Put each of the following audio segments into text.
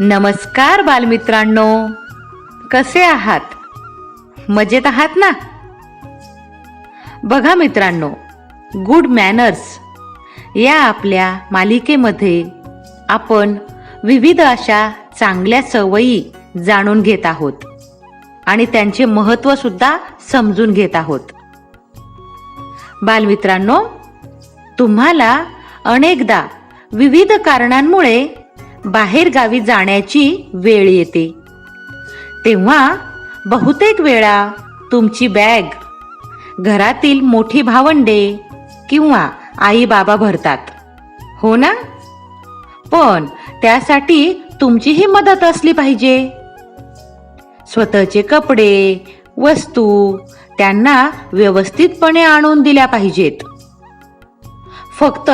नमस्कार बालमित्रांनो. कसे आहात? मजेत आहात ना? बघा मित्रांनो गुड मॅनर्स या आपल्या मालिकेमध्ये आपण विविध अशा चांगल्या सवयी जाणून घेत आहोत आणि त्यांचे महत्त्वसुद्धा समजून घेत आहोत. बालमित्रांनो तुम्हाला अनेकदा विविध कारणांमुळे बाहेर गावी जाण्याची वेळ येते. तेव्हा बहुतेक वेळा तुमची बॅग घरातील मोठी भावंडे किंवा आई बाबा भरतात. हो ना? पण त्यासाठी तुमचीही मदत असली पाहिजे. स्वतःचे कपडे वस्तू त्यांना व्यवस्थितपणे आणून दिल्या पाहिजेत. फक्त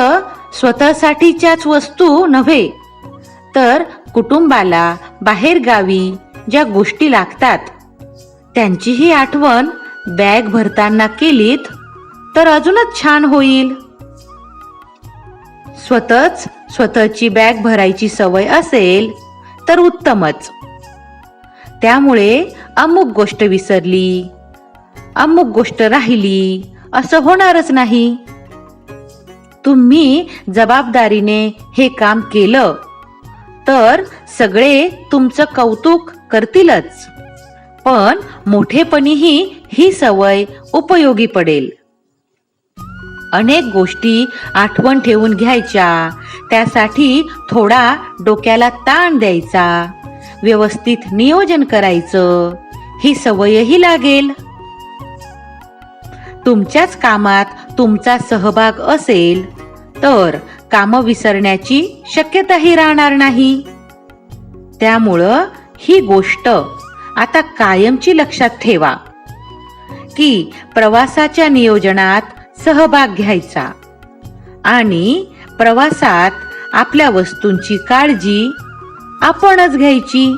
स्वतःसाठीच्याच वस्तू नव्हे तर कुटुंबाला बाहेर गावी ज्या गोष्टी लागतात त्यांचीही आठवण बॅग भरताना केलीत तर अजूनच छान होईल. स्वतःच स्वतःची बॅग भरायची सवय असेल तर उत्तमच. त्यामुळे अमुक गोष्ट विसरली अमुक गोष्ट राहिली असं होणारच नाही. तुम्ही जबाबदारीने हे काम केलं तर सगळे तुमचं कौतुक करतीलच. पण मोठेपणीही ही सवय उपयोगी पडेल. अनेक गोष्टी आठवण ठेवून घ्यायच्या. त्यासाठी थोडा डोक्याला ताण द्यायचा. व्यवस्थित नियोजन करायचं. ही सवयही लागेल. तुमच्याच कामात तुमचा सहभाग असेल. तर काम विसरण्याची शक्यताही राहणार नाही. त्यामुळं ही गोष्ट आता कायमची लक्षात ठेवा की प्रवासाच्या नियोजनात सहभाग घ्यायचा आणि प्रवासात आपल्या वस्तूंची काळजी आपणच घ्यायची.